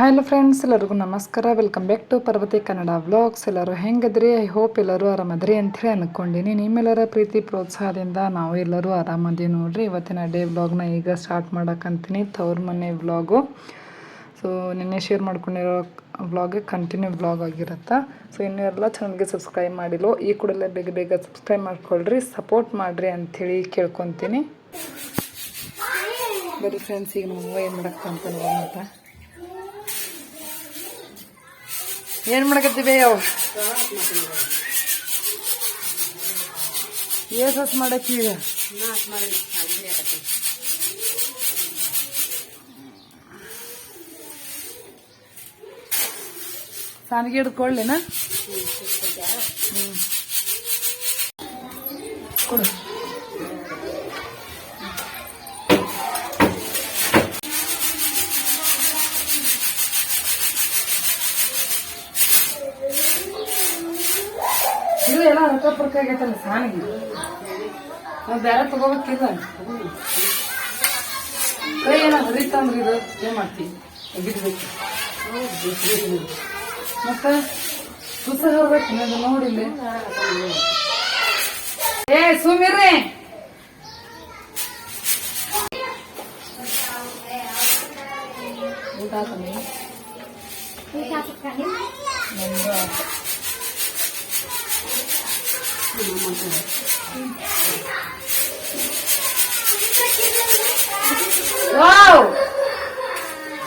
Hello friends ಎಲ್ಲರಿಗೂ ನಮಸ್ಕಾರ. Welcome back to Parvathi Kannada vlogs ಎಲ್ಲರೂ ಹೆಂಗದ್ರಿ? ಐ ಹೋಪ್ ಎಲ್ಲರೂ ಆರಾಮದ್ರಿ ಅಂಥೇಳಿ ಅಂದ್ಕೊಂಡಿನಿ ನಿಮ್ಮೆಲ್ಲರ ಪ್ರೀತಿ, ಪ್ರೋತ್ಸಾಹದಿಂದ ನಾವು ಎಲ್ಲರೂ ಆರಾಮದೀವಿ ನೋಡ್ರಿ. ಇವತ್ತಿನ ಡೇ ವ್ಲಾಗ್ನ ಈಗ ಸ್ಟಾರ್ಟ್ ಮಾಡೋಕ್ಕಂತೀನಿ ತವ್ರ ಮನೆ ವ್ಲಾಗು ಸೊ ನಿನ್ನೆ ಶೇರ್ ಮಾಡ್ಕೊಂಡಿರೋ ವ್ಲಾಗ್ ಕಂಟಿನ್ಯೂ ವ್ಲಾಗ್ ಆಗಿರುತ್ತೆ? ಸೊ ಇನ್ನೂ ಎಲ್ಲ ಚಾನಲ್ಗೆ ಸಬ್ಸ್ಕ್ರೈಬ್ ಮಾಡಿಲ್ಲೋ ಈ ಕೂಡಲೇ ಬೇಗ ಬೇಗ ಸಬ್ಸ್ಕ್ರೈಬ್ ಮಾಡ್ಕೊಳ್ರಿ. ಸಪೋರ್ಟ್ ಮಾಡಿರಿ ಅಂಥೇಳಿ ಕೇಳ್ಕೊತೀನಿ. ಬರೀ ಫ್ರೆಂಡ್ಸ್ ಈಗ ನಮ್ಮ ಏನು ಮಾಡಕ್ಕಂತ ಏನು ಮಾಡಕತ್ತೀವಿ ಅವು? ಏಸ್ ಹೊಸ್ ಮಾಡಕ್ಕಿ ಈಗ? ಸಾನಿಗೆ ಹಿಡ್ಕೊಳ್ಳಿನ ಹ್ಮ್. ಕೊಡು. ಆಗೈತಲ್ಲ ಸಾನಿಗೆ? ನಾವು ಬೇರೆ ತಗೋಬೇಕಿಲ್ಲ. ಕೈ ಏನ ಹರಿತಂದ್ರೆ ಇದು? ಏನು ಮಾಡ್ತೀವಿ ತೆಗಿದ್ಬೇಕು ಮತ್ತೆ ಸುತ್ತ ಹರ್ಬೇಕು ನೋಡಿ ನೋಡಿಲ್ಲಿ ಏ ಸುಮಿರ್ರಿ ಊಟ ಆತ ವಾವ್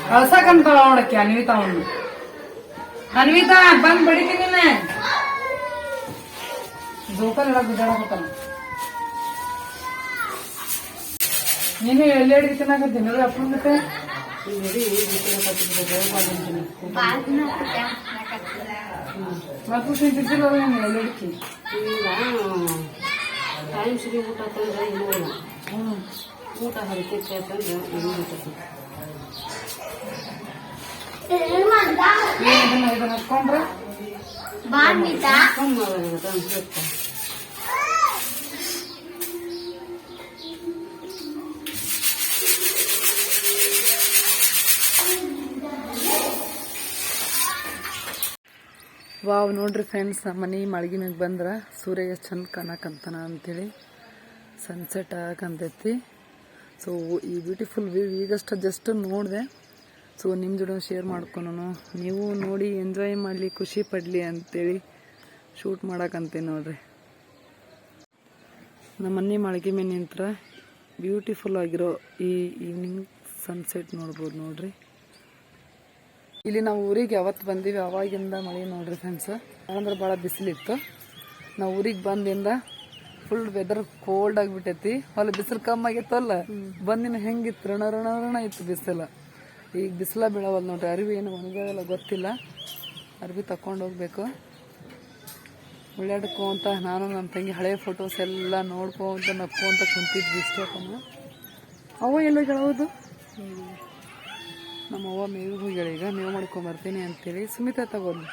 ಕಳ್ಸಕಂತ ನೋಡಕ್ಕೆ ಅನ್ವಿತಾ ಅವನು ಅನ್ವಿತಾ ಬಂದ್ ಬಡಿತೀನಿ ನಿನ್ನ ಜೋಕಲ್ ಎಲ್ಲ ಬಿದ್ದಾಡಕತ್ತಾನ ನೀನು ಎಲ್ಲಿ ಅಡಿಗೆ ತಿನ್ನಾಕತ್ತೀನಿ ನೋಡಿ ಅಪ್ಪನ ಜೊತೆ ಮತ್ತು ತಿಂತಿದ್ದಿಲ್ಲ ನೀನು ಎಲ್ಲಿ ಅಡಿಕೆ ಟೈಮ್ ಸರಿ ಊಟ ತಂದ್ರೆ ಇನ್ನೂ ಇಲ್ಲ ಹ್ಞೂ ಊಟ ಹರಿತೈತೆ ಅಂತಂದ್ರೆ ಇನ್ನೂ ಊಟ ಏನು ಇದನ್ನ ಇದನ್ನ ಹಚ್ಕೊಂಡ್ರೆ ಕಮ್ಮಿ ವಾವ್, ನೋಡ್ರಿ ಫ್ರೆಂಡ್ಸ್ ನಮ್ಮ ಮನೆ ಮಳಗಿ ಬಂದ್ರೆ ಸೂರ್ಯ ಎಷ್ಟು ಚಂದ ಕಾಣಕಂತಾನ ಅಂತೇಳಿ ಸನ್ಸೆಟ್ ಆಗಕಂತೈತಿ. ಸೊ ಈ ಬ್ಯೂಟಿಫುಲ್ ವ್ಯೂ ಈಗಷ್ಟು ಜಸ್ಟ್ ನೋಡಿದೆ. ಸೊ ನಿಮ್ಮ ಜೊತೆ ಶೇರ್ ಮಾಡ್ಕೊಳನು ನೀವು ನೋಡಿ ಎಂಜಾಯ್ ಮಾಡಲಿ, ಖುಷಿ ಪಡಲಿ ಅಂತೇಳಿ ಶೂಟ್ ಮಾಡಕಂತೀನಿ ನೋಡ್ರಿ. ನಮ್ಮ ಮನೆ ಮಳಗಿ ಮೇಲೆ ನಿಂತ್ರ ಬ್ಯೂಟಿಫುಲ್ ಆಗಿರೋ ಈ ಈವ್ನಿಂಗ್ ಸನ್ಸೆಟ್ ನೋಡ್ಬೋದು ನೋಡ್ರಿ. ಇಲ್ಲಿ ನಾವು ಊರಿಗೆ ಯಾವತ್ತು ಬಂದೀವಿ, ಅವಾಗಿಂದ ಮಳೆ ನೋಡ್ರಿ ಫ್ರೆಂಡ್ಸ್ ಅಂದ್ರೆ ಭಾಳ ಬಿಸಿಲಿತ್ತು. ನಾವು ಊರಿಗೆ ಬಂದಿಂದ ಫುಲ್ ವೆದರ್ ಕೋಲ್ಡ್ ಆಗಿಬಿಟ್ಟೈತಿ. ಹೊಲ ಬಿಸಿಲು ಕಮ್ಮಿ ಆಗೈತಲ್ಲ ಬಂದಿನ ಹೆಂಗಿತ್ತು? ರಣ ರಣ ರಣ ಇತ್ತು ಬಿಸಿಲು. ಈಗ ಬಿಸಿಲ ಬೀಳವಲ್ಲ ನೋಡ್ರಿ. ಅರಿವಿ ಏನು ಒಣಗಲ್ಲ ಗೊತ್ತಿಲ್ಲ. ಅರಿವಿ ತಕೊಂಡು ಹೋಗ್ಬೇಕು. ಉಳ್ಳಾಡ್ಕೊಂತ ನಾನು ನನ್ನ ತಂಗಿ ಹಳೆ ಫೋಟೋಸ್ ಎಲ್ಲ ನೋಡ್ಕೊಂತ ನಕ್ಕೊಂತ ಕುಂತಿದ್ವಿ ಇಷ್ಟೇ ಅವ ಎಲ್ಲ ಹೇಳೋದು ನಮ್ಮ ಅವ್ವ ಮೇವು ಹೋಗ್ಯಾಳ ಈಗ ಮೇವು ಮಾಡ್ಕೊಂಡ್ ಬರ್ತೀನಿ ಅಂತೇಳಿ ಸುಮಿತಾ ತಗೊಂಡು.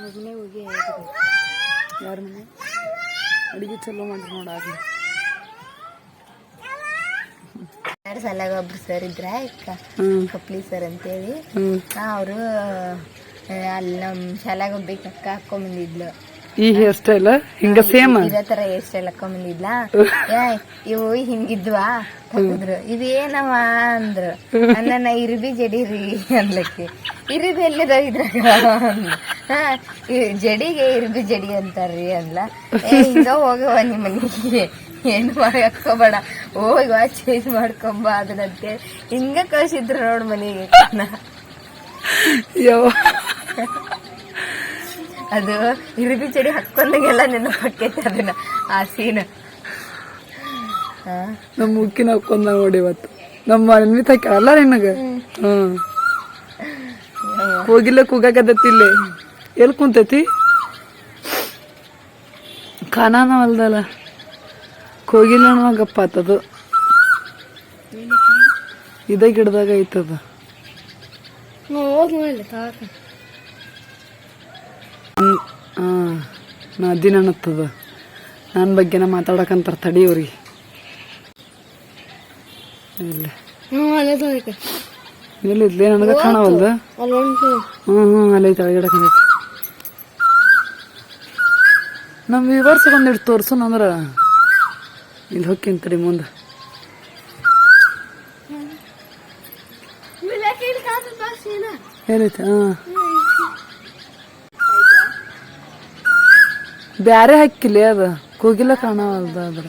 ಮಗನೇ ಹೋಗಿ ಯಾರ ಮನೆ? ಅಡುಗೆ ಚಲೋ ಮಾಡ್ರಿ ನೋಡಾಗ್ಲಿ ಯಾರು ಸಲಗ ಒಬ್ರು ಸರ್ ಇದ್ರ ಕಪ್ಲಿ ಸರ್ ಅಂತೇಳಿ. ಅವರು ಅಲ್ಲಿ ನಮ್ಮ ಶಾಲಾಗ ಒಬ್ಬ ಅಕ್ಕ ಹಾಕೊಂಬಂದಿದ್ಲು ಈ ಹೇರ್ ಸ್ಟೈಲ್ ಹಿಂಗ ಸೇಮ್ ಇದೇ ತರ ಹೇರ್ ಸ್ಟೈಲ್ ಹಾಕೊಂಡಿಲ್ಲ ಏ ಇವು ಹಿಂಗಿದ್ವಾ? ಅಂದ್ರು ಇದು ಏನವ ಅಂದ್ರು. ನನ್ನ ಇರ್ಬಿ ಜಡಿರಿ ಅನ್ಲಕ್ಕೆ. ಇರಿಬಿ ಎಲ್ಲಿದ ಇದ್ರಾಗ ಜಡಿಗೆ ಇರ್ಬಿ ಜಡಿ ಅಂತಾರ್ರಿ ಅಂದ್ಲ. ಹಿಂಗ ಹೋಗವ ನಿಮ್ಮ ಮನೆಗೆ ಏನು ಮಾಡ್ಕೋಬೇಡ. ಹಾಕೋಬೇಡ ಹೋಗಿ ವಾ ಚೇಂಜ್ ಮಾಡ್ಕೊಂಬ ಅದನ್ನಂತೆ ಹಿಂಗ ಕಳ್ಸಿದ್ರು ನೋಡ್ ಮನೆಗೆ ಯವ್ವ. ಅದು ಇರಿಬಿ ಚಡಿ ಹಾಕೊಂಡಾಗೆಲ್ಲ ನೆನಪಕ್ಕೈತೆ ಅದನ್ನ ಆ ಸೀನ್ ನಮ್ಮ ಮುಕ್ಕಿನ ಹಾಕೊಂಡ ನೋಡಿ ಇವತ್ತು. ನಮ್ಮ ಅನ್ವಿತ ಕೇಳಲ್ಲ ನಿನಗ? ಹ್ಮ್. ಹೋಗಿಲ್ಲ ಕೂಗಾಕತ್ತೈತಿ ಇಲ್ಲಿ. ಎಲ್ಲಿ ಕುಂತೈತಿ? ಖಾನಾನ ಹೊಲ್ದಲ್ಲ. ಕೋಗಿಲ್ಲ ಅನ್ನುವಾಗಪ್ಪ ಆತದು. ಇದೇ ಗಿಡದಾಗ ಐತದ. ಹಾಂ ನಾ ದಿನ ಅನ್ನತ್ತದ. ನನ್ನ ಬಗ್ಗೆನ ಮಾತಾಡಕಂತಾರ ತಡಿ ಅವ್ರಿಗೆ ಇಲ್ಲ ಇದ್ಲೇ ನನಗೆ ಕಾಣವಲ್ದ? ಹ್ಞೂ ಹ್ಞೂ ಅಲ್ಲಿ ಕೆಳಗಡೆ ಕಂಡೈತಿ ನಮ್ಮ ವಿವರ್ಸ್ ಬಂದಿಟ್ಟು ತೋರ್ಸೋಣ ಅಂದ್ರ. ಇಲ್ಲಿ ಹೊಕ್ಕಿನ ತಡಿ ಮುಂದೆ. ಏನೈತೆ? ಹಾಂ. ಬ್ಯಾರೆ ಹಾಕಿಲ್ಲ ಅದ. ಕೋಗಿಲ ಕಾಣವಲ್ದ ಅದ್ರ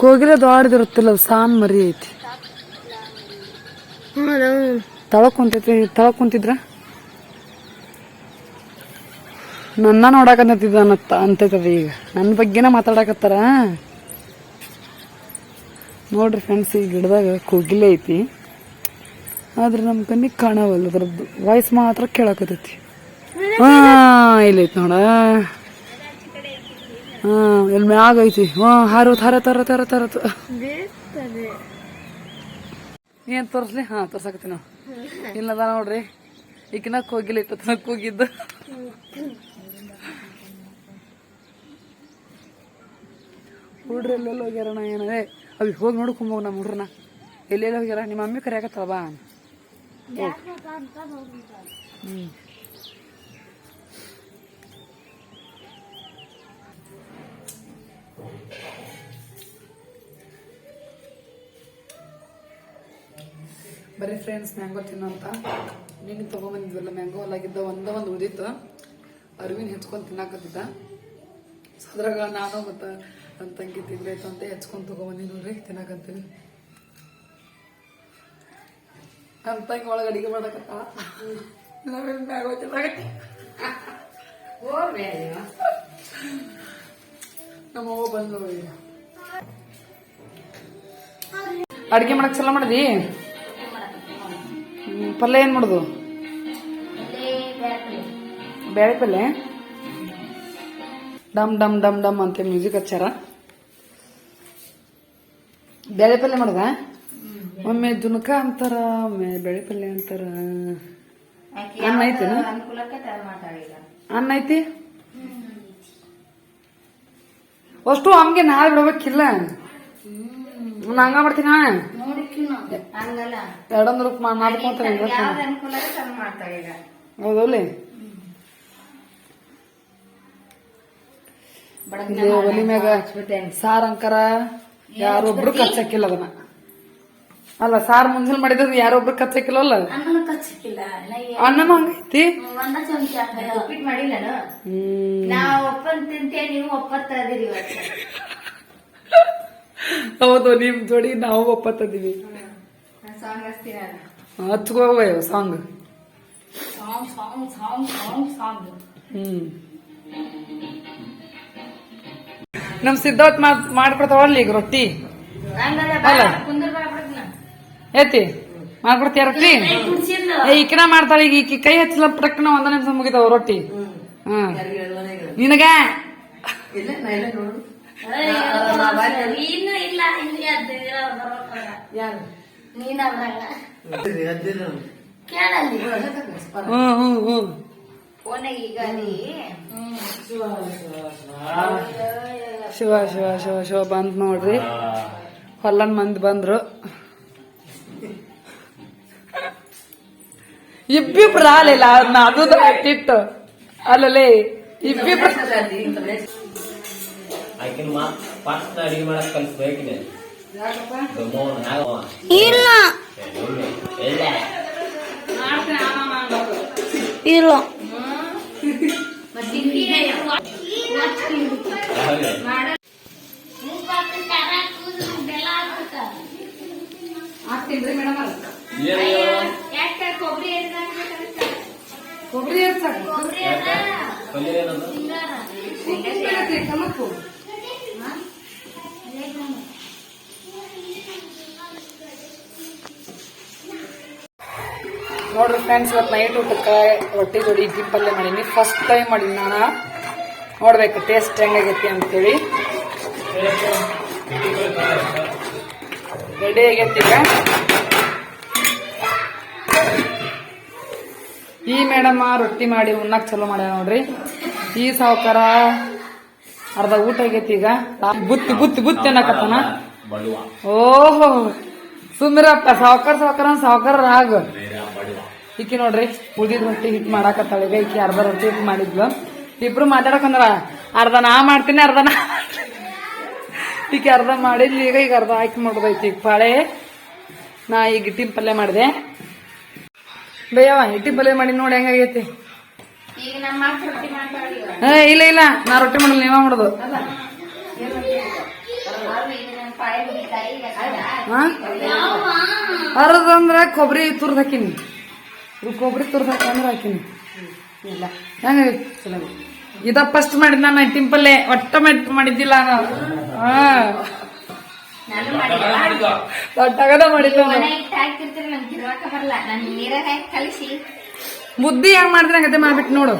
ಕೋಗಿಲ ದೊಡ್ಡದಿರುತ್ತಿಲ್ಲ ಅದು ಸಾನ್ ಮರಿ ಐತಿ. ತಳ ಕುಂತೈತಿ ತಳ ಕುಂತಿದ್ರ? ನನ್ನ ನೋಡಕಂತಿದ್ದ ಅನ್ನತ್ತ ಅಂತೈತದ ಈಗ. ನನ್ನ ಬಗ್ಗೆನ ಮಾತಾಡಕತ್ತಾರ? ನೋಡ್ರಿ ಫ್ರೆಂಡ್ಸ್ ಈ ಗಿಡದಾಗ ಕೋಗಿಲೆ ಐತಿ. ಆದ್ರೆ ನಮ್ಮ ಕಣ್ಣಿಗೆ ಕಾಣವಲ್ಲ ಅದ್ರದ್ದು ವಾಯ್ಸ್ ಮಾತ್ರ ಕೇಳಕತ್ತೈತಿ. ಹಾ ಇಲ್ಲೈತಿ ನೋಡ. ಹಾ ಇಲ್ಲಿ ಮ್ಯಾಗ ಐತಿ ಹಾ ಹಾರೋತ್ ಹಾರತ್ ಹಾರತ್ ಹಾರತ್ ಹಾರತ್. ಏನ್ ತೋರ್ಸ್ಲಿ? ಹಾ ತೋರ್ಸಕತ್ತಿ ನಾವು ಇಲ್ಲದ ನೋಡ್ರಿ. ಈಕಿನ ಕೋಗಿಲ ಇತ್ತ ಕೂಗಿದ್ದು. ಹುಡ್ರಿ ಎಲ್ಲೆಲ್ಲ ಹೋಗ್ಯಾರಣ ಏನದೇ ಅವಿ ಹೋಗಿ ನೋಡ್ಕೊಂಬೋಗ ನಮ್ಮ ಹುಡ್ರನ್ನ. ಎಲ್ಲೆಲ್ಲ ಹೋಗ್ಯಾರ? ನಿಮ್ಮ ಮಮ್ಮಿ ಕರೆಯಾಕತ್ತವ ಬಾ. ಹ್ಮ್. ಬರೀ ಫ್ರೆಂಡ್ಸ್ ಮ್ಯಾಂಗೋ ತಿನ್ನೋಂತ. ನೀನು ತೊಗೊಂಬಂದಿದ್ವಲ್ಲ ಮ್ಯಾಂಗೋ ಅಲ್ಲಾಗಿದ್ದ ಒಂದ ಒಂದು ಉಳಿದಿತ್ತು. ಅರಿವಿನ ಹೆಚ್ಕೊಂಡು ತಿನ್ನಾಕತ್ತಿದ್ದ. ಅದ್ರಾಗ ನಾನು ಮತ್ತು ನನ್ನ ತಂಗಿ ತಿನ್ಬೇಕು ಅಂತ ಹೆಚ್ಕೊಂಡು ತೊಗೊಂಬಂದಿ ನೋಡ್ರಿ ತಿನ್ನಾಕಂತೀನಿ ನನ್ನ ತಂಗಿ ಒಳಗೆ ಅಡಿಗೆ ಮಾಡಕತ್ತ. ನಾವೇನು ಮ್ಯಾಂಗೋ ನಮ್ಮ ಅವ್ವ ಬಂದು ಅಡಿಗೆ ಮಾಡಕ್ ಚಲೋ ಮಾಡಿದಿ? ಪಲ್ಯ ಏನ್ ಮಾಡುದು? ಬೇಳೆ ಪಲ್ಯ? ಡಮ್ ಡಮ್ ಡಮ್ ಡಮ್ ಅಂತ ಮ್ಯೂಸಿಕ್ ಹಚ್ಚಾರ. ಬೇಳೆ ಪಲ್ಯ ಮಾಡುದ? ಒಮ್ಮೆ ಜುನಕ ಅಂತಾರ, ಒಮ್ಮೆ ಬೇಳೆ ಪಲ್ಯ ಅಂತಾರ. ಅನ್ನ ಐತಿ ಅನ್ನ ಐತಿ? ಅಷ್ಟು ಹಂಗೆ ನಾಳೆ ಬಿಡ್ಬೇಕಿಲ್ಲ ನಾನು ಹಂಗ ಮಾಡ್ತೀನಿ ಎರಡೊಂದು ರೂಪ್ ಮಾಡ್ತಾಳೀಗ ಹೌದೌಲಿ ಒಲಿ ಮ್ಯಾಗ ಸಾರ್ ಅಂಕರ ಯಾರೊಬ್ರು ಕಚ್ಚಕ್ಕಿಲ್ಲ ಅದನ್ನ. ಅಲ್ಲ ಸಾರ್ ಮುಂಜಾನೆ ಮಾಡಿದ್ರೆ ಯಾರೊಬ್ರು ಕಚ್ಚಕಿಲ್ಲ ಅನ್ನನೂ ಹಂಗೈತಿ ಒಂದ ಚಮಚ ಉಪ್ಪಿಟ್ಟು ಮಾಡಿಲ್ಲನು ಹ್ಮ್. ನಾ ಒಪ್ಪನ್ ತಿಂತೆ ನೀವು ಒಪ್ಪತ್ತದಿರಿ ಇವತ್ತು. ಹೌದು ನಿಮ್ ಜೋಡಿ ನಾವು ಒಪ್ಪತ್ತೀವಿ ಹಚ್ಕೋವ song song song song song song ಹ್ಮ್. ನಮ್ ಸಿದ್ಧಾರ್ಥ ಮಾಡ್ ಮಾಡ್ಕೊಡ್ತಾವಲ್ಲ ಈಗ ರೊಟ್ಟಿ? ಅಲ್ಲ. ಏತಿ ಮಾಡ್ಕೊಡ್ತೀಯ ರೊಟ್ಟಿ ಈಕಿನ ಮಾಡ್ತಾಳೆ ಈಗ ಈಕಿ ಕೈ ಹಚ್ಚಲ ಪಟಕ್ನ ಒಂದ ನಿಮಿಷ ಮುಗಿತಾವ ರೊಟ್ಟಿ. ಹ್ಮ್. ನಿನಗ? ಹ್ಮ್ ಹ್ಮ್ ಹ್ಮ್ ಶಿವ ಶಿವ ಶಿವ ಶಿವ. ಬಂದ್ ನೋಡ್ರಿ. ಹೊಲ್ಲನ್ ಮಂದಿ ಬಂದ್ರು. ಇಬ್ಬಿಬ್ರು ಆಲಿಲ್ಲ ಅದನ್ನ ಅದು ಇಟ್ಟಿಟ್ಟು ಅಲ್ಲಲೇ ಇಬ್ಬಿಬ್ರು ಇಲ್ಲ. ಇಲ್ಲ. ಮೇಡಮ್ ಕೊಬ್ಬರಿ ನೋಡ್ರಿ ಫ್ರೆಂಡ್ಸ್ ಇವತ್ತು ನೈಟ್ ಊಟಕ್ಕೆ ರೊಟ್ಟಿ ಜೋಡಿ ಇಡ್ಲಿ ಪಲ್ಯ ಮಾಡೀನಿ. ಫಸ್ಟ್ ಟೈಮ್ ಮಾಡೀನಿ ನಾನು. ನೋಡ್ಬೇಕು ಟೇಸ್ಟ್ ಹೆಂಗಾಗೈತಿ ಅಂತೇಳಿ. ರೆಡಿ ಆಗೈತಿ ಈಗ? ಈ ಮೇಡಮ್, ರೊಟ್ಟಿ ಮಾಡಿ, ಉಣ್ಣಕ್ ಚಲೋ ಮಾಡ್ಯಾವ ನೋಡ್ರಿ. ಈ ಸಾವುಕಾರ ಅರ್ಧ ಊಟ ಆಗೈತಿ ಈಗ. ಬುತ್ತಿ ಬುತ್ತಿ ಬುತ್ತಿ ಅನ್ನಕತ್ತನ. ಓಹೋ ಸುಮ್ಮಿರಪ್ಪ ಸಾವುಕಾರ ಸಾವುಕಾರ ಸಾವುಕಾರ ರಾಗ. ಈಕಿ ನೋಡ್ರಿ ಉಳಿದ ರೊಟ್ಟಿ ಹಿಟ್ ಮಾಡಾಕತ್ತಾಳ. ಈಗ ಈಕಿ ಅರ್ಧ ರೊಟ್ಟಿ ಹಿಟ್ ಮಾಡಿದ್ಲು. ಇಬ್ರು ಮಾತಾಡಕಂದ್ರ, ಅರ್ಧ ನಾ ಮಾಡ್ತೀನಿ, ಅರ್ಧ ನಾ. ಈಕಿ ಅರ್ಧ ಮಾಡಿದ್ಲಿ, ಈಗ ಈಗ ಅರ್ಧ ಹಾಕಿ ಮಾಡೋದೈತಿ ಈಗ ಪಾಳೆ, ನಾ ಈಗ ಹಿಟ್ಟಿನ ಪಲ್ಯ ಮಾಡಿದೆ. ಬೇಯವ್ವ ಇಟ್ಟಿ ಪಲ್ಯ ಮಾಡಿ ನೋಡಿ ಹೆಂಗಾಗೈತಿ ಇಲ್ಲ ಇಲ್ಲ ನಾ ರೊಟ್ಟಿ ಮಾಡಲ್ಲ ನೀವ ಮಾಡೋದು. ಅರದಂದ್ರ ಕೊಬ್ಬರಿ ತುರ್ದು ಹಾಕಿನಿ. ಕೊಬ್ಬರಿ ತುರ್ದು ಹಾಕಂದ್ರೆ ಹಾಕಿನಿ. ಇಲ್ಲ. ಹೆಂಗಾಗೈತಿ ಇದ ಫಸ್ಟ್ ಮಾಡಿದ್ ನಾನು ಟಿಂಪಲ್ಲೇ ಒಟ್ಟ ಮಾಡಿದ್ದಿಲ್ಲ ನಾವು ಹಾ. ಹಾಕಿ ಕಲಿಸಿ. ಬುದ್ಧಿ ಹೆಂಗ್ ಮಾಡಿದ್ರೆ ಹಂಗತೆ ಮಾಡ್ಬಿಟ್ಟು ನೋಡು.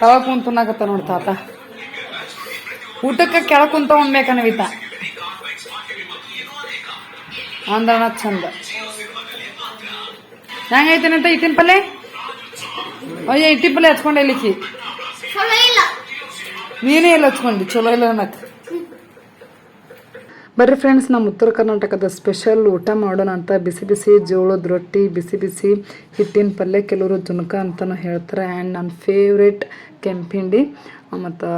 ತವ ಕುಂತ ಉಣ್ಣಾಕತ್ತ ನೋಡ್ ತಾತ. ಊಟಕ್ಕೆ ಕೆಳಗ್ ಕುಂತ ಉಣ್ಬೇಕನ್ವಿತ ಅಂದ್ರಣ ಚಂದ. ಹೆಂಗೈತೇನಂತ ಇಟ್ಟಿನ ಪಲ್ಲೆ? ಅಯ್ಯ ಇಟ್ಟಿ ಪಲ್ಲೆ ಹಚ್ಕೊಂಡೆ ಇಲ್ಲಿಕ್ಕಿ. ನೀನೇ ಎಲ್ಲ ಹಚ್ಕೊಂಡಿ ಚಲೋ ಇಲ್ಲ ಅನ್ನಕ್ಕೆ ಬರ್ರಿ ಫ್ರೆಂಡ್ಸ್ ನಮ್ಮ ಉತ್ತರ ಕರ್ನಾಟಕದ ಸ್ಪೆಷಲ್ ಊಟ ಮಾಡೋಣ ಅಂತ ಬಿಸಿ ಬಿಸಿ ಜೋಳದ ರೊಟ್ಟಿ ಬಿಸಿ ಬಿಸಿ ಹಿಟ್ಟಿನ ಪಲ್ಯ ಕೆಲವರು ಜುನಕ ಅಂತಲೂ ಹೇಳ್ತಾರೆ. ಆ್ಯಂಡ್ ನನ್ನ ಫೇವ್ರೇಟ್ ಕೆಂಪಿಂಡಿ. ಮತ್ತು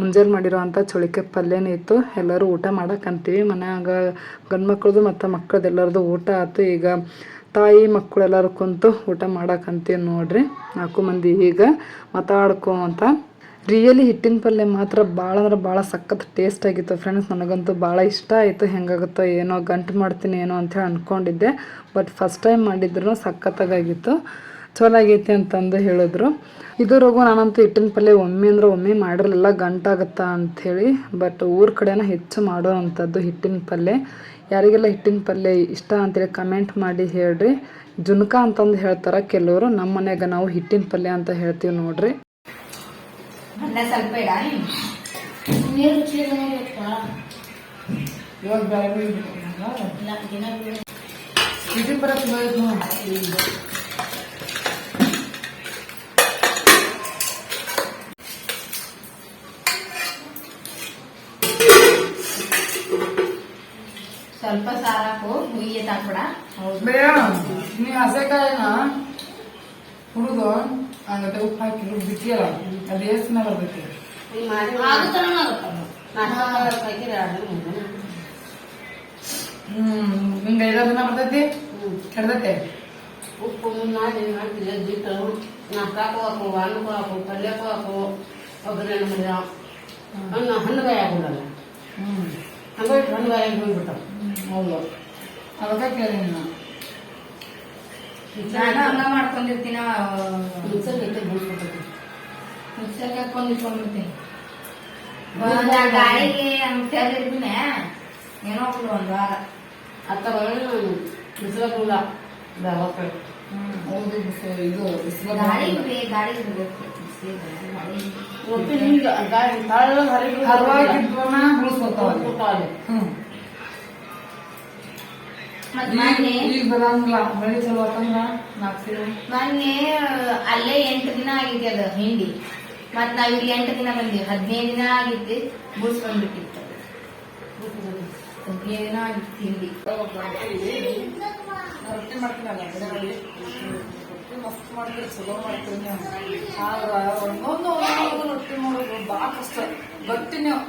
ಮುಂಜಾನೆ ಮಾಡಿರೋ ಅಂಥ ಚೌಳಿಕಾಯಿ ಪಲ್ಯನೇ ಇತ್ತು. ಎಲ್ಲರೂ ಊಟ ಮಾಡೋಕ್ಕಂತೀವಿ ಮನ್ಯಾಗ ಗಂಡು ಮಕ್ಕಳದು ಮತ್ತು ಮಕ್ಕಳದ್ದು ಎಲ್ಲರದು ಊಟ ಆಯ್ತು ಈಗ ತಾಯಿ ಮಕ್ಕಳು ಎಲ್ಲರೂ ಕುಂತು ಊಟ ಮಾಡಕ್ಕಂತೀವಿ ನೋಡ್ರಿ. ನಾಲ್ಕು ಮಂದಿ ಈಗ ಮಾತಾಡ್ಕೊಂತ. ರಿಯಲಿ ಹಿಟ್ಟಿನ ಪಲ್ಯ ಮಾತ್ರ ಭಾಳ ಅಂದ್ರೆ ಭಾಳ ಸಖತ್ ಟೇಸ್ಟ್ ಆಗಿತ್ತು ಫ್ರೆಂಡ್ಸ್ ನನಗಂತೂ ಭಾಳ ಇಷ್ಟ ಆಯಿತು. ಹೆಂಗಾಗುತ್ತೋ ಏನೋ ಗಂಟು ಮಾಡ್ತೀನಿ ಏನೋ ಅಂಥೇಳಿ ಅಂದ್ಕೊಂಡಿದ್ದೆ ಬಟ್ ಫಸ್ಟ್ ಟೈಮ್ ಮಾಡಿದ್ರು ಸಖತ್ತಾಗಿತ್ತು ಚಲೋ ಆಗೈತಿ ಅಂತಂದು ಹೇಳಿದ್ರು. ಇದುವರೆಗೂ ನಾನಂತೂ ಹಿಟ್ಟಿನ ಪಲ್ಯ ಒಮ್ಮೆ ಅಂದ್ರೆ ಒಮ್ಮೆ ಮಾಡಿರಲಿಲ್ಲ. ಗಂಟಾಗುತ್ತಾ ಅಂಥೇಳಿ ಬಟ್ ಊರ ಕಡೆನ ಹೆಚ್ಚು ಮಾಡೋ ಅಂಥದ್ದು ಹಿಟ್ಟಿನ ಪಲ್ಯ. ಯಾರಿಗೆಲ್ಲ ಹಿಟ್ಟಿನ ಪಲ್ಯ ಇಷ್ಟ ಅಂತೇಳಿ ಕಮೆಂಟ್ ಮಾಡಿ ಹೇಳ್ರಿ. ಜುನ್ಕ ಅಂತಂದು ಹೇಳ್ತಾರೆ ಕೆಲವರು ನಮ್ಮ ಮನೆಯಾಗ ನಾವು ಹಿಟ್ಟಿನ ಪಲ್ಯ ಅಂತ ಹೇಳ್ತೀವಿ ನೋಡ್ರಿ. ಅನ್ನ ಸ್ವಲ್ಪ ಸಾರ ಹಾಕು ಸಾರಾಕು ಹುಯ್ಯ ತಾಕ್ಬಿಡ ನೀ ಹಸೆಕಾಯಿನ ಹುರಿದು ಹಂಗತೆ ಉಪ್ಪು ಹಾಕಿ ಬಿಟ್ಟಿಯಲ್ಲ ಅದು ಎಷ್ಟು ಸ್ಮೆಲ್ ಬರ್ತೈತಿ. ಹ್ಮ್ ಹಿಂಗ ಐದಾರು ದಿನ ಬರ್ತೈತಿ? ಕೆಡ್ದೈತೆ? ಉಪ್ಪು ಮಾಡಿ ಮಾಡ್ತಿದ್ದೆ ಜಿಟ್ಟು ನಾಷ್ಟಾಕು ಹಾಕು ಅನ್ನಕ್ಕೂ ಹಾಕು ಪಲ್ಯಕ್ಕೂ ಹಾಕು ಒಗ್ಗರಣೆ ಮಾಡಿದ ಹಣ್ಣು ಹಣ್ಣುಗಾಯಿ ಹಾಕೋದಲ್ಲ ಹ್ಮ್. ಹಂಗಾಗಿ ಹಣ್ಣುಗಾಯಿ ಹೋಗ್ಬಿಟ್ಟು ಹೌದು. ಅವಾಗ ಕೇಳಿ ನಾನು. ನಾನು ಹಂಗ ಮಾಡ್ಕೊಂಡಿರ್ತೀನ? ಮಿಕ್ಸರ್ ಇಟ್ಟು ಬಿಡಿಸ್ಬಿಟ್ಟು ಮಿಕ್ಸರ್ಗೆ ಹಾಕೊಂಡು ಇಟ್ಕೊಂಡಿರ್ತೀನಿ ಗಾಳಿಗೆ ಹಂಗ ತೆರೆದಿರ್ತೀನಿ ಏನೋ ಒಂದು ಒಂದ್ ವಾರ. ಅಥವಾ ಬಿಸಿಲಕ್ಕೂಲ ದವಕ್ಕೆ ಹೌದು ಇದು ಬಿಸಿಲು ಗಾಳಿ ಗಾಳಿ ಇರ್ಬೇಕು. ಗಾಳಿ. ಗಾಳಿ ಹ್ಮ್. ಮತ್ತ್ ಮೊನ್ನೆ ಈಗ ಬರಂಗಿಲ್ಲ. ಮಳಿ ಚಲೋ ಆತಂದ್ರ ಸೀರೆ. ಮೊನ್ನೆ ಅಲ್ಲೇ ಎಂಟು ದಿನ ಆಗಿದೆ ಅದು ಹಿಂಡಿ. ಮತ್ ನಾವ್ ಇಲ್ಲಿ ಎಂಟು ದಿನ ಬಂದಿವಿ. ಹದಿನೈದು ದಿನ ಆಗಿತ್ತು ಬೂಸ್ ಬಂದ್ಬಿಟ್ಟಿತ್ತು. ಹದಿನೈದು ದಿನ ಆಗಿತ್ತು ಹಿಂಡಿ. ರೊಟ್ಟಿ ಮಾಡ್ತೀನಿ ಮಸ್ತ್ ಮಾಡ್ತೀವಿ ಚಲೋ ಮಾಡ್ತೀನಿ ಆದ್ರ ಒಂದೊಂದು ಒಂದೊಂದು ರೊಟ್ಟಿ ಮಾಡೋದು ಭಾಳ ಕಷ್ಟ. ಗಟ್ಟಿ ನೀವು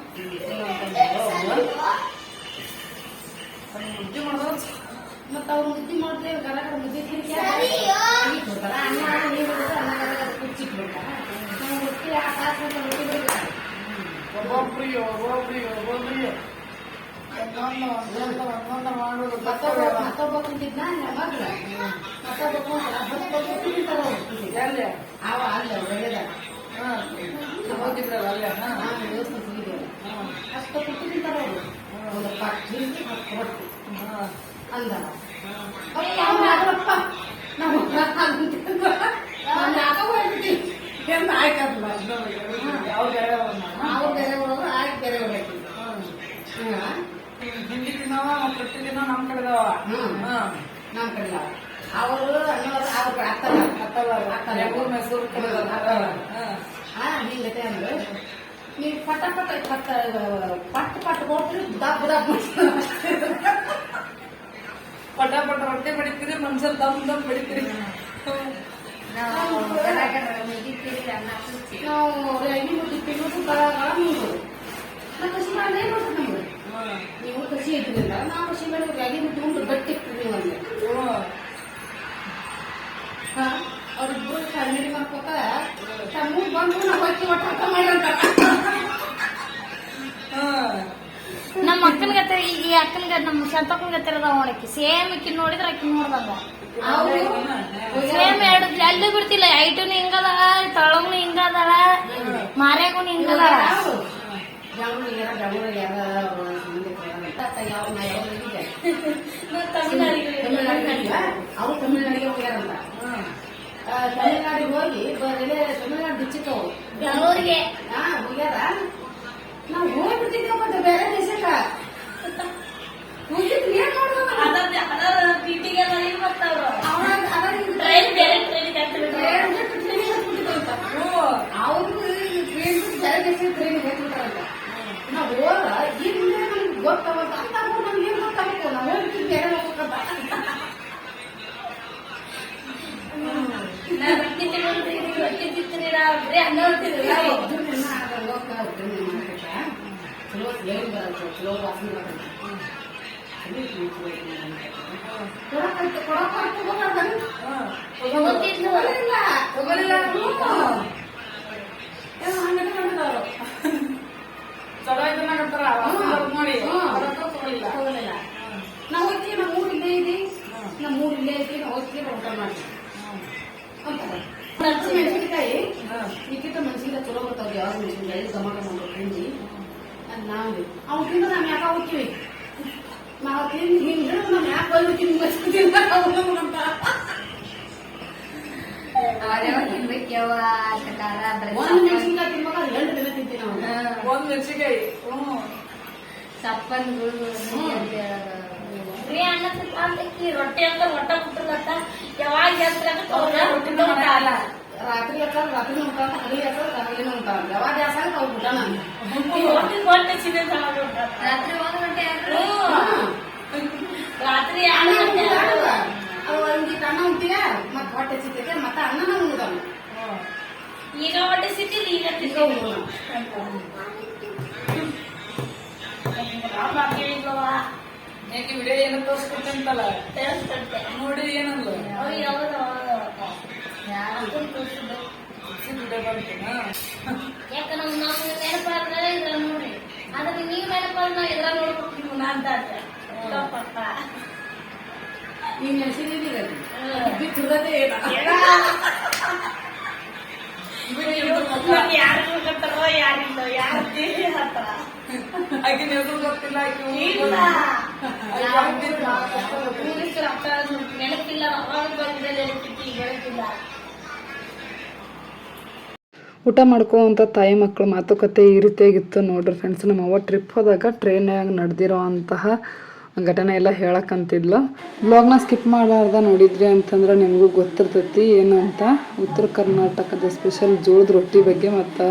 ರೊಟ್ಟಿ ಮಾಡೋದು ಮತ್ತೆ ಅವ್ರು ಮುದ್ದೆ ಮಾಡ್ತೇವೆ ಕಲಾಕ ಮುದ್ದಿ ಬಿಡ್ತಾರ ಅನ್ನ ನೀರು ಬಿಡ್ತಾರ ಅನ್ನ ಕುಚ್ಚಿಟ್ಬಿಡ್ತಾರ ನಾವು ರೊಟ್ಟಿ ಹಾಕಿ ರೊಟ್ಟಿ ಬಿಡ್ತಾರ ಒಂದೊಂದು ಒಂದೊಂದು ಮಾಡೋದು ಮತ್ತೊಬ್ಬ ಕುಂತಿದ್ನ ಮಗ್ಳ ಮತ್ತೊಬ್ಬ ಅವ ಅಲ್ಲ ಹೋಗಿದ್ರಲ್ಲ ಅಲ್ಲೇ? ಹಾ. ಅಷ್ಟು ತಿಂತಾರ ಅವರು. ಒಂದು ಹತ್ತು ಯಾರಪ್ಪ ನಾವು ನಾನು ಯಾಕೋ ಹೋಗ್ಬಿಟ್ಟು ಎಂದು ಆಯ್ತಲ್ಲ ಯಾವ ಬೇರೆ ಅವ್ರು ಬೇರೆ ಒಳಗೆ ಆಯ್ತು ಬೇರೆ ಒಳಗೆ ಹಿಂದಿ ತಿನ್ನವ ಮತ್ತೆ ರೊಟ್ಟಿ ತಿನ್ನೋ ನಮ್ ಕಡೆದವ ನಮ್ಮ ಕಡೆ ಅವರು ಅನ್ನೋರು ಅವ್ರು ಆಗ್ತಾರ ಬೆಂಗಳೂರು ಮೈಸೂರು ಕಡೆ ಹಾ. ಹಿಂಗತೆ ಅಂದ್ರೆ. ನೀವು ಪಟ ಪಟ ಪಟ್ಟ ಪಟ್ ಪಟ್ ಕೊಡ್ತೀರಿ ದಬ್ಬ ದಪ್ಪ ಪಟ ಪಟ ರೊಟ್ಟಿ ಬಡಿತೀರಿ ಮನುಷ್ಯರು ದಮ್ ದಮ್ ಬಡಿತೀರಿ ನಾವು ಅನ್ನ ಕುಚ್ಚಿ. ನಾವು ಕಸಿ ಮಾಡಿ ಏನ್ ನಮ್ಗೆ. ನೀವು ಕಸಿ ಇದ್ರಿಂದ ನಾವು ಕಸಿ ಮಾಡಿ ರಾಗಿ ಮುಟ್ಟಿಕೊಂಡು ಬಟ್ಟಿರ್ತೀವಿ ಗಟ್ಟಿ ಇರ್ತೀವಿ ಹಾ? ಅವ್ರಿಬ್ರು ಫ್ಯಾಮಿಲಿ ಮಾಡ್ಕೊತ ತಮ್ಮ ಬಂದು ನಾವು ಹಚ್ಚಿ ಒಟ್ಟು ಮಾಡಿರಂತ ಅಕ್ಕನ ಗತ್ತೆ ಈ ಅಕ್ಕನ ಗತ್ತೆ ನಮ್ಮ ಸಂತಕ್ಕನ ಗತ್ತೆ ಅದಾವ ನೋಡಕ್ಕೆ ಸೇಮ್ ಇಕ್ಕಿ ನೋಡಿದ್ರೆ ಅಕ್ಕಿ ನೋಡ್ದಂಗ. ಸೇಮ್ ಎರಡು ಅಲ್ಲಿ ಬಿಡ್ತಿಲ್ಲ ಐಟುನು ಹಿಂಗದ ತಳಗ್ನು ಹಿಂಗದಾಳ ಮಾರ್ಯಾಗುನು ಹಿಂಗದಾಳ ತಮಿಳ್ನಾಡಿಗೆ ಅವ್ರು ತಮಿಳ್ನಾಡಿಗೆ ಹೋಗ್ಯಾರಂತ ತಮಿಳ್ನಾಡಿಗೆ ಹೋಗಿ ತಮಿಳ್ನಾಡು ಬಿಚ್ಚಿತ್ತು ಬೆಂಗಳೂರಿಗೆ. ಹೋಗ್ಯಾರ? ನಾವು ಹೋಗ್ಬಿಟ್ಟಿದ್ದೇವೆ ಮತ್ತೆ ಬೇರೆ ದೇಶಕ್ಕ ಹೋಗಿದ್ದು ಏನ್ ಮಾಡೋದು ಟ್ರೈನ್ ಏನು ಬರಲ್ಲ ಚಲೋ ವಾಸನೆ ಬರಲ್ಲ ನಾವು ಹೋಗ್ತೀವಿ ನಮ್ಮ ಊರು ಇಲ್ಲೇ ಇದೆ ನಮ್ಮ ಊರು ಇಲ್ಲೇ ಐತಿ ನಾವು ಹೋಗ್ತೀವಿ ಊಟ ಮಾಡ್ತೀವಿ ಅಂತಾರೆ ಮೆಣಸಿನಕಾಯಿ ಮೆಣಸಿನಕಾಯಿ ಚಲೋ ಬರ್ತಾವ್ರಿ ಯಾವ ಮೆಣಸಿನಕಾಯಿ? ಟೊಮಾಟೊ ಮಾಡ್ಬೇಕು ನಾವು ಅವ್ನು ತಿಂದ್ರೆ ನಾವು ಯಾಕೆ ಹೋಗ್ತೀವಿ ನಾವು ತಿಂದು ಹಿಂಗೆ ನಾವು ಯಾಕೆ ಬಂದು ತಿಂದು ತಿಂದ ಅಂತ ಅವ್ರ್ಯಾವ ತಿನ್ಬೇಕ್ಯವ್ವ ಅಂತ ಖಾರ ಬರೀ ಒಂದು ಮೆಣಸಿನಕಾಯಿ ತಿನ್ಬೇಕಾದ್ರೆ ಎರಡು ದಿನ ತಿಂತೀವಿ ನಾವು ಒಂದ್ ಮೆಣಸಿಕಾಯಿ ಹ್ಞೂ ಸಪ್ಪನ್ ಗುಳ್ಳು ಅಂತ ಹೇಳೋದು. ಬರೀ ಅನ್ನ ರೊಟ್ಟಿ ಅಂತ ಹೊಟ್ಟ ಬಿಟ್ಟಿಲ್ಲತ್ತ ಯಾವಾಗ ಯಂತ್ರ ರೊಟ್ಟಿ ಅಲ್ಲ ರಾತ್ರಿ ಹಾಕೋದು ರಾತ್ರಿ ಉಂಟಾಗ ಹಗಲಿ ಹಾಕೋದು ಹಗಲಿನ ಉಂಟಾಗ ಯಾವಾಗ ಜಾಸ್ತಿ ಆಗುತ್ತೆ ಅವ್ರು ಊಟ ನಾನು ಹೊಟ್ಟೆ ಹೊಟ್ಟೆ ಸಿದೆ ತಗೊಂಡ್ಬಿಟ್ರ ರಾತ್ರಿ ಒಂದ್ ಗಂಟೆ ಆದ್ರೆ ರಾತ್ರಿ ಅನ್ನ ಎರಡು ಗಂಟೆ ಉಂಟಾಗ ಅವು ಒಂದಿಟ್ಟು ಅನ್ನ ಉಂಟಿಯ ಮತ್ತೆ ಹೊಟ್ಟೆ ಸಿಗ್ತೈತೆ ಮತ್ತೆ ಅನ್ನನ ಉಂಟಾಗ ಈಗ ಹೊಟ್ಟೆ ಸಿಟ್ಟಿಲ್ಲ ಈಗ ಈಗ ತಿಂತೀವಿ ಉಣ್ಣೋಣ. ಯಾಕೆ ವಿಡಿಯೋ ಏನೋ ತೋರಿಸ್ಕೊಟ್ಟಂತಲ್ಲ ತಿಳಿಸ್ಕೊಡ್ತೆ ನೋಡಿ ಏನಂದ್ಲು ಅವ್ರು ಯಾವಾಗ ಯಾರು ವಿಡಿಯೋ ಬರ್ತೀನಾ ಯಾಕ ನಮ್ ನಮ್ಗೆ ನೆನಪಾದ್ರೆ ಇದ್ರ ನೋಡಿ. ಆದ್ರೆ ನೀವು ನೆನಪಾದ್ರೆ ಇದ್ರ ನೋಡ್ಬೇಕು ಅಂತ ತಪ್ಪಪ್ಪ ನೀನ್ ನೆನ್ಸಿದ್ದೀರಿ ಬಿಟ್ಟು ಇರೋದೇ ಇಲ್ಲ. ಯಾರು ಗೊತ್ತಾರೋ ಯಾರಿಲ್ಲ. ಯಾರು ದೇವಿ ಹತ್ರ ಗೊತ್ತಿಲ್ಲ ನೆನಪಿಲ್ಲ. ಅವಾಗ ಬಂದಿದೆ ನೆನಪಿತ್ತು ಈಗ ನೆನಪಿಲ್ಲ. ಊಟ ಮಾಡ್ಕೋವಂಥ ತಾಯಿ ಮಕ್ಕಳು ಮಾತುಕತೆ ಈ ರೀತಿಯಾಗಿತ್ತು ನೋಡ್ರಿ ಫ್ರೆಂಡ್ಸ್ ನಮ್ಮ ಅವ ಟ್ರಿಪ್ ಹೋದಾಗ ಟ್ರೈನ್ಯಾಗ ನಡೆದಿರೋ ಅಂತಹ ಘಟನೆ ಎಲ್ಲ ಹೇಳಕ್ಕಂತಿದ್ಲು ಬ್ಲಾಗ್ನ ಸ್ಕಿಪ್ ಮಾಡಾರ್ದ ನೋಡಿದ್ರಿ ಅಂತಂದ್ರೆ ನಿಮಗೂ ಗೊತ್ತಿರ್ತೈತಿ. ಏನು ಅಂತ? ಉತ್ತರ ಕರ್ನಾಟಕದ ಸ್ಪೆಷಲ್ ಜೋಳದ ರೊಟ್ಟಿ ಬಗ್ಗೆ ಮತ್ತು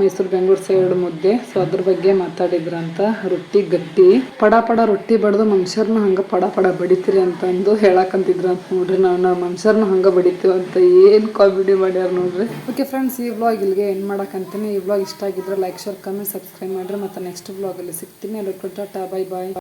ಮೈಸೂರು ಬೆಂಗಳೂರು ಸೈಡ್ ಮುದ್ದೆ. ಸೊ ಅದ್ರ ಬಗ್ಗೆ ಮಾತಾಡಿದ್ರಂತ ರೊಟ್ಟಿ ಗಟ್ಟಿ. ಪಡ ಪಡ ರೊಟ್ಟಿ ಬಡ್ದು ಮನುಷ್ಯರ್ನ ಹಂಗ ಪಡ ಪಡ ಬಡಿತೀರಿ ಅಂತಂದು ಹೇಳಕಂತಿದ್ರಂತ ನೋಡ್ರಿ. ನಾವು ನಾವು ಮನುಷ್ಯರ್ನ ಹಂಗ ಬಡಿತೀವಿ ಅಂತ ಏನು ಕಾಮಿಡಿ ಮಾಡ್ಯಾರ ನೋಡ್ರಿ. ಓಕೆ ಫ್ರೆಂಡ್ಸ್ ಈ ವ್ಲಾಗ್ ಇಲ್ಲಿಗೆ ಏನು ಮಾಡಕಂತೀನಿ. ಈ ವ್ಲಾಗ್ ಇಷ್ಟ ಆಗಿದ್ರೆ ಲೈಕ್ ಶೇರ್ ಕಮೆಂಟ್ ಸಬ್ಸ್ಕ್ರೈಬ್ ಮಾಡ್ರಿ. ಮತ್ತೆ ನೆಕ್ಸ್ಟ್ ವ್ಲಾಗಲ್ಲಿ ಸಿಗ್ತೀನಿ. ಅಲ್ಲಿ ಟಾಟಾ ಬೈ ಬಾಯ್